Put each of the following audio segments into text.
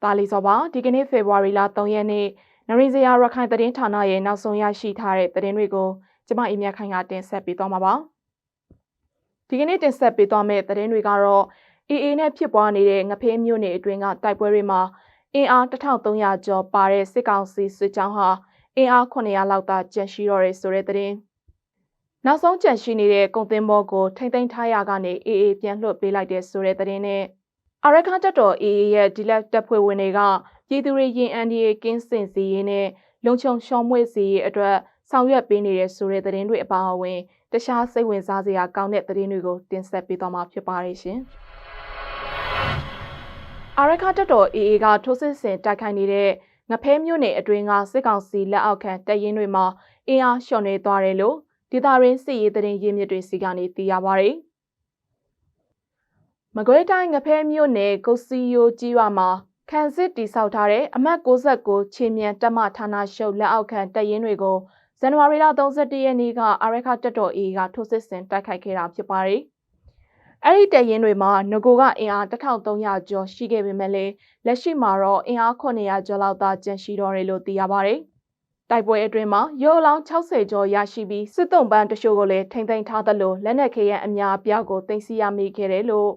။ဒါလီစောပါဒီကနေ့ဖေဖော်ဝါရီလ3ရက်နေ့နရင်းစရာရခိုင်သတင်းဌာနရဲ့နောက်ဆုံးရရှိထားတဲ့သတင်းတွေကိုကျမအိမြတ်ခိုင်ကတင်ဆက်ပေးသွားမှာပါ။ဒီကနေ့တင်ဆက်ပေးသွားမယ့်သတင်းတွေကတော့ AA နဲ့ဖြစ်ပွားနေတဲ့ငဖေးမြို့နယ်အတွင်းကတိုက်ပွဲတွေမှာအင်အား1300ကျော်ပါတဲ့စစ်ကောင်စီစစ်ကြောင်းဟာအင်အား900လောက်သာကျန်ရှိတော့တယ်ဆိုတဲ့သတင်း။နောက်ဆုံးကျန်ရှိနေတဲ့ကုန်သင်ဘောကိုထိမ့်သိမ်းထားရကနေ AA ပြန်လွှတ်ပေးလိုက်တဲ့ဆိုတဲ့သတင်းနဲ့ အရခါတက်တော် AA ရဲ့ဒီလက်တပ်ဖွဲ့ဝင်တွေကပြည်သူတွေရင်အန်ဒီရဲ့ကင်းစင်စီရေးနဲ့လုံခြုံရှော့မွေ့စီရေးအတွက်ဆောင်ရွက်ပေးနေတဲ့ဆိုတဲ့သတင်းတွေအပါအဝင်တခြားစိတ်ဝင်စားစရာကောင်းတဲ့သတင်းတွေကိုတင်ဆက်ပေးသွားမှာဖြစ်ပါတယ်ရှင်။အရခါတက်တော် AA ကထိုးစစ်ဆင်တိုက်ခိုက်နေတဲ့ငဖဲမြို့နယ်အတွင်းကစစ်ကောင်စီလက်အောက်ခံတပ်ရင်းတွေမှာအင်အားလျှော့နေသွားတယ်လို့ဒေသရင်းစစ်ရေးသတင်းရင်းမြစ်တွေစီကနေသိရပါဗျ။ မကွေးတိုင်းငဖဲမြို့နယ်ကုစီယိုကြီးရွာမှာခန်းစစ်တိဆောက်ထားတဲ့အမှတ်69ချင်းမြန်တပ်မဌာနရှုပ်လက်အောက်ခံတပ်ရင်းတွေကိုဇန်နဝါရီလ31ရက်နေ့ကအာရခတက်တော် AA ကထိုးစစ်ဆင်တိုက်ခိုက်ခဲ့တာဖြစ်ပါတယ်။အဲ့ဒီတပ်ရင်းတွေမှာငကိုကအင်အား1300ကျော်ရှိခဲ့ပေမဲ့လက်ရှိမှာတော့အင်အား900ကျော်လောက်သာကျန်ရှိတော့တယ်လို့သိရပါတယ်။တိုက်ပွဲအတွင်းမှာရိုးအလောင်း60ကျော်ရရှိပြီးစစ်တုံးပန်းတချို့ကိုလည်းထိမ့်သိမ်းထားသလိုလက်နက်ခဲယမ်းအများအပြားကိုတင်စီရမိခဲ့တယ်လို့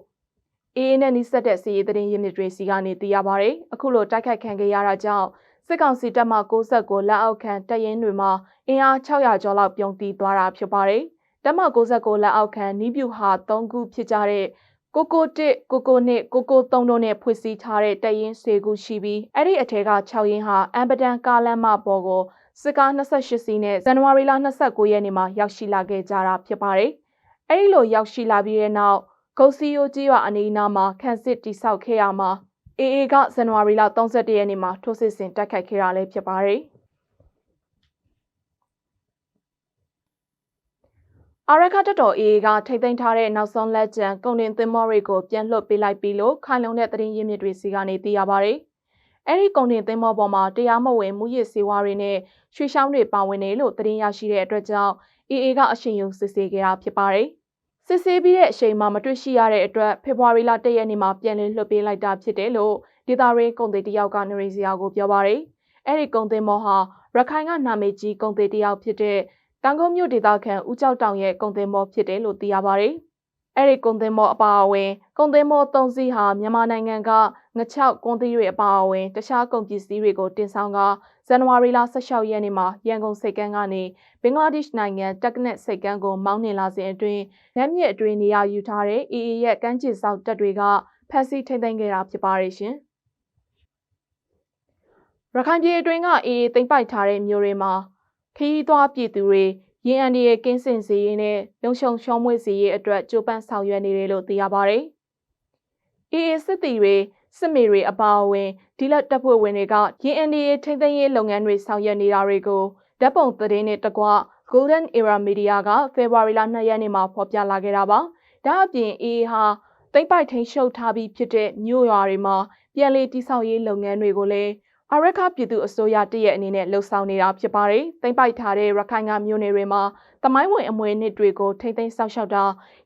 အေးအေးနဲ့နှိစက်တဲ့စီးရီးသတင်းရင်းမြစ်တွေစီကနေသိရပါဗျ။အခုလိုတိုက်ခိုက်ခံခဲ့ရတာကြောင့်စစ်ကောင်စီတပ်မှ69လက်အောက်ခံတပ်ရင်းတွေမှာအင်အား600ကျော်လောက်ပြုံတီးသွားတာဖြစ်ပါတယ်။တပ်မ69လက်အောက်ခံနီးပြူဟာ3ခုဖြစ်ကြတဲ့ကိုကို1ကိုကို2ကိုကို3တို့နဲ့ဖွဲ့စည်းထားတဲ့တပ်ရင်း10ခုရှိပြီးအဲ့ဒီအထက်က6ရင်းဟာအမ်ပဒန်ကားလမ်းမပေါ်ကိုစစ်ကား28စီးနဲ့ဇန်နဝါရီလ29ရက်နေ့မှာရောက်ရှိလာခဲ့ကြတာဖြစ်ပါတယ်။အဲ့ဒီလိုရောက်ရှိလာပြီးတဲ့နောက် ဂုတ်စီယိုကြီးရွာအနီးနားမှာခန့်စစ်တိဆောက်ခဲ့ရမှာအေအေကဇန်နဝါရီလ31ရက်နေ့မှာထိုးစစ်ဆင်တိုက်ခိုက်ခဲ့တာလည်းဖြစ်ပါတယ်။အာရခတ်တော်အေအေကထိမ့်သိမ်းထားတဲ့နောက်ဆုံးလက်ကျန်ကုန်တင်သင်္ဘောတွေကိုပြန်လွှတ်ပေးလိုက်ပြီလို့ခိုင်လုံတဲ့သတင်းရင်းမြစ်တွေစီကနေသိရပါတယ်။အဲဒီကုန်တင်သင်္ဘောပေါ်မှာတရားမဝင်မှုရစ်စေဝါတွေနဲ့ရွှေရှောင်းတွေပါဝင်နေလို့သတင်းရရှိတဲ့အတွက်ကြောင့်အေအေကအရှင်ယုံစစ်ဆေးခဲ့တာဖြစ်ပါတယ်။ စစ်ဆေးပြီးတဲ့အချိန်မှာမတွေ့ရှိရတဲ့အတွက်ဖေဖော်ဝါရီလ၁ရက်နေ့မှာပြန်လည်လွှတ်ပေးလိုက်တာဖြစ်တယ်လို့ဒေတာရင်းကုန်သည်တယောက်ကနရီစရာကိုပြောပါရယ်အဲ့ဒီကုန်သည်မော်ဟာရခိုင်ကနာမည်ကြီးကုန်သည်တယောက်ဖြစ်တဲ့တန်ကုန်မြို့ဒေသခံဦးကျောက်တောင်ရဲ့ကုန်သည်မော်ဖြစ်တယ်လို့သိရပါရယ်အဲ့ဒီကုန်သင်မောအပါအဝင်ကုန်သင်မော၃စီးဟာမြန်မာနိုင်ငံကငချောက်ကွန်သီးတွေအပါအဝင်တခြားကုန်ပစ္စည်းတွေကိုတင်ဆောင်က ဇန်နဝါရီလ16ရက်နေ့မှာရန်ကုန်စိတ်ကမ်းကနေဘင်္ဂလားဒေ့ရှ်နိုင်ငံတက်ကနက်စိတ်ကမ်းကိုမောင်းနှင်လာစဉ်အတွင်းလက်မြစ်အတွင်းနေရာယူထားတဲ့ AA ရဲ့ကမ်းခြေစောက်တပ်တွေကဖမ်းဆီးထိန်းသိမ်းခဲ့တာဖြစ်ပါရဲ့ရှင်။ရခိုင်ပြည်အတွင်းက AA သိမ်းပိုက်ထားတဲ့မြို့တွေမှာခရီးသွားပြည်သူတွေရင်းအန်ဒီရဲ့ကင်းစင်စီရေးနဲ့လုံခြုံရှောင်းမွေ့စီရေးအတွက်ကြိုးပမ်းဆောင်ရွက်နေတယ်လို့သိရပါဗျ။ AA စစ်တီတွေ စစ်မေတွေအပါအဝင်ဒီလက်တပ်ဖွဲ့ဝင်တွေကရင်းအန်ဒီရဲ့ထိန်းသိမ်းရေးလုပ်ငန်းတွေဆောင်ရွက်နေတာတွေကိုဓာတ်ပုံသတင်းနဲ့တကွ Golden Era Media ကဖေဖော်ဝါရီလ2ရက်နေ့မှာဖော်ပြလာခဲ့တာပါ။ဒါအပြင် AA ဟာတိတ်ပိုက်ထိန်ရှုပ်ထားပြီးဖြစ်တဲ့မြို့ရွာတွေမှာပြန်လည်တိဆောက်ရေးလုပ်ငန်းတွေကိုလည်းအရခပြည်သူအစိုးရတရက်အနေနဲ့လှုပ်ဆောင်နေတာဖြစ်ပါတယ်။တိမ့်ပိုက်ထားတဲ့ရခိုင်ကမြို့နယ်တွေမှာတမိုင်းဝင်အမွေနှစ်တွေကိုထိမ့်သိမ်းဆောက်ရှောက်တာ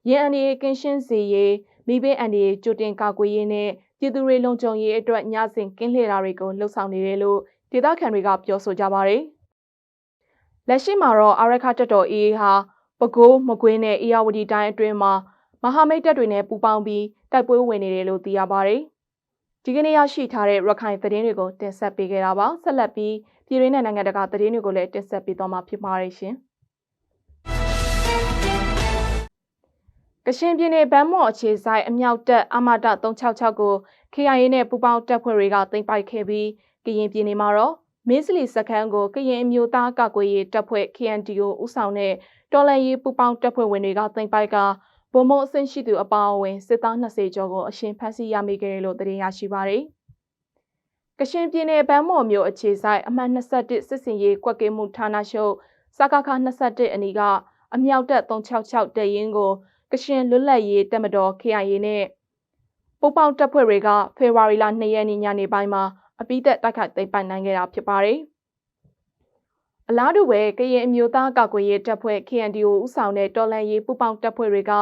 ရန်အန်ဒီကင်းရှင်းစီရေးမိဘအန်ဒီကြိုတင်ကာကွယ်ရေးနဲ့ ပြည်သူတွေလုံခြုံရေးအတွက်ညစဉ်ကင်းလှည့်တာတွေကိုလှုပ်ဆောင်နေတယ်လို့ဒေသခံတွေကပြောဆိုကြပါတယ်။လက်ရှိမှာတော့အရခတက်တော်အေးဟာပဲခူးမကွေးနဲ့အေရဝတီတိုင်းအတွင်းမှာမဟာမိတ်တပ်တွေနဲ့ပူးပေါင်းပြီးတိုက်ပွဲဝင်နေတယ်လို့သိရပါတယ်။ဒီကနေ့ရရှိထားတဲ့ရခိုင်သတင်းတွေကိုတင်ဆက်ပေးခဲ့တာပါဆက်လက်ပြီးပြည်ရင်းနဲ့နိုင်ငံတကာသတင်းတွေကိုလည်းတင်ဆက်ပေးသွားမှာဖြစ်ပါတယ်ရှင် ကရှင်ပြည်နယ်ဗန်းမော်အခြေဆိုင်အမြောက်တပ်အမတ366ကို KIA နဲ့ပူးပေါင်းတပ်ဖွဲ့တွေကတင်ပိုက်ခဲ့ပြီးကရင်ပြည်နယ်မှာတော့မင်းစလီစခန်းကိုကရင်အမျိုးသားကာကွယ်ရေးတပ်ဖွဲ့ KNDO ဦးဆောင်တဲ့တော်လန်ရေးပူးပေါင်းတပ်ဖွဲ့ဝင်တွေကတင်ပိုက်ကဗိုလ်မှူးအဆင့်ရှိသူအပါအဝင်စစ်သား20ကျော်ကိုအရှင်ဖမ်းဆီးရမိခဲ့တယ်လို့သတင်းရရှိပါရယ်။ကရှင်ပြည်နယ်ဗန်းမော်မြို့အခြေဆိုင်အမှတ်21စစ်စင်ရေးကွက်ကဲမှုဌာနချုပ်စကခ21အနီးကအမြောက်တပ်366တရင်ကို ကရှင်လွတ်လပ်ရေးတပ်မတော် KIA နဲ့ပူပေါင်းတပ်ဖွဲ့တွေကဖေဖော်ဝါရီလ2ရက်နေ့ညနေပိုင်းမှာအပိသက်တိုက်ခိုက်သိမ်းပိုက်နိုင်ခဲ့တာဖြစ်ပါတယ်။အလားတူပဲကရင်အမျိုးသားကာကွယ်ရေးတပ်ဖွဲ့ KNDO ဦးဆောင်တဲ့တော်လှန်ရေးပူးပေါင်းတပ်ဖွဲ့တွေက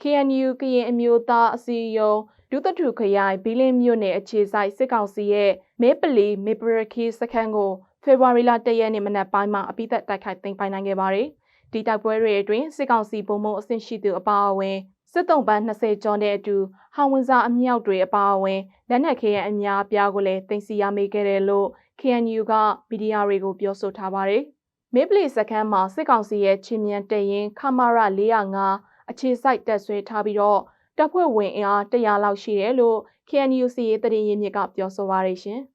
KNU ကရင်အမျိုးသားအစည်းအရုံးဒုသထုခရိုင်ဘီလင်းမြို့နယ်အခြေဆိုင်စစ်ကောင်စီရဲ့မဲပလီမေပရခီစခန်းကိုဖေဖော်ဝါရီလ၁ရက်နေ့မနက်ပိုင်းမှာအပိသက်တိုက်ခိုက်သိမ်းပိုင်နိုင်ခဲ့ပါတယ်။ ဒီတိုက်ပွဲတွေအတွင်းစစ်ကောင်စီပုံမုံအဆင့်ရှိသူအပါအဝင်စစ်တုံးပန်း20ကျော်တဲ့အတူဟောင်ဝန်စာအမြောက်တွေအပါအဝင်လက်နက်ခဲယံအများအပြားကိုလည်းတင်စီရမိခဲ့တယ်လို့ KNU ကမီဒီယာတွေကိုပြောဆိုထားပါတယ်။မေပလီစခန်းမှာစစ်ကောင်စီရဲ့ချင်းမြန်တရင်ခမာရ405အခြေစိုက်တက်ဆွဲထားပြီးတော့တပ်ဖွဲ့ဝင်အင်အား100လောက်ရှိတယ်လို့ KNU စီရေးတရင်ရင်းမြစ်ကပြောဆိုပါရရှင်။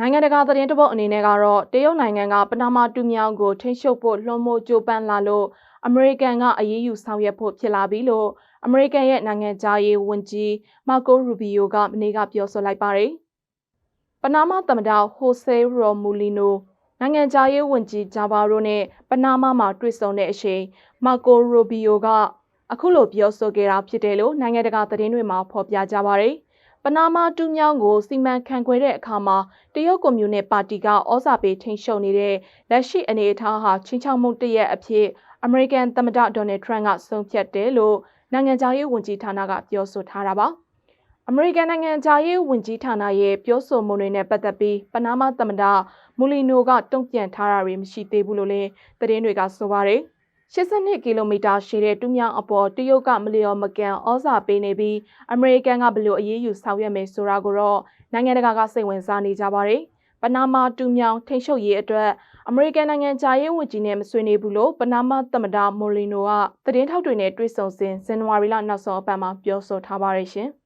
နိုင်ငံတကာသတင်းတပုတ်အနေနဲ့ကတော့တရုတ်နိုင်ငံကပနာမတူမြောင်ကိုထိန်းချုပ်ဖို့လွှမ်းမိုးကြိုးပမ်းလာလို့အမေရိကန်ကအရေးယူဆောင်ရွက်ဖို့ဖြစ်လာပြီလို့အမေရိကန်ရဲ့နိုင်ငံသားရေးဝန်ကြီးမာကိုရူဘီယိုကမနေ့ကပြောဆိုလိုက်ပါတယ်။ပနာမသမ္မတဟိုဆေရိုမူလီနိုနိုင်ငံသားရေးဝန်ကြီးဂျာဘာရိုနဲ့ပနာမမှာတွေ့ဆုံတဲ့အချိန်မာကိုရူဘီယိုကအခုလိုပြောဆိုခဲ့တာဖြစ်တယ်လို့နိုင်ငံတကာသတင်းတွေမှာဖော်ပြကြပါတယ်။ ပနာမတူးမြောင်းကိုစီမံခန့်ခွဲတဲ့အခါမှာတရုတ်ကွန်မြူနစ်ပါတီကဩဇာပေးထိန်းချုပ်နေတဲ့လက်ရှိအနေအထားဟာချင်းချောက်မှုတရက်အဖြစ်အမေရိကန်သမ္မတဒေါ်နယ်ထရန့်ကဆုံးဖြတ်တယ်လို့နိုင်ငံခြားရေးဝန်ကြီးဌာနကပြောဆိုထားတာပါ။အမေရိကန်နိုင်ငံခြားရေးဝန်ကြီးဌာနရဲ့ပြောဆိုမှုတွေနဲ့ပတ်သက်ပြီးပနာမသမ္မတမူလီနိုကတုံ့ပြန်ထားတာတွေမရှိသေးဘူးလို့လည်းသတင်းတွေကဆိုပါတယ်။ 82ကီလိုမီတာရှည်တဲ့တူးမြောင်းအပေါ်တရုတ်ကမလျော်မကန်ဩဇာပေးနေပြီးအမေရိကန်ကဘလို့အရေးယူဆောင်ရွက်မယ်ဆိုတာကိုတော့နိုင်ငံတကာကစိတ်ဝင်စားနေကြပါတယ်။ပနာမာတူးမြောင်းထိန်းချုပ်ရေးအတွက်အမေရိကန်နိုင်ငံဂျာရေးဝန်ကြီးနဲ့မဆွေးနွေးဘူးလို့ပနာမာသမ္မတမိုလီနိုကသတင်းထောက်တွေနဲ့တွေ့ဆုံစဉ်ဇန်နဝါရီလနောက်ဆုံးအပတ်မှာပြောဆိုထားပါတယ်ရှင်။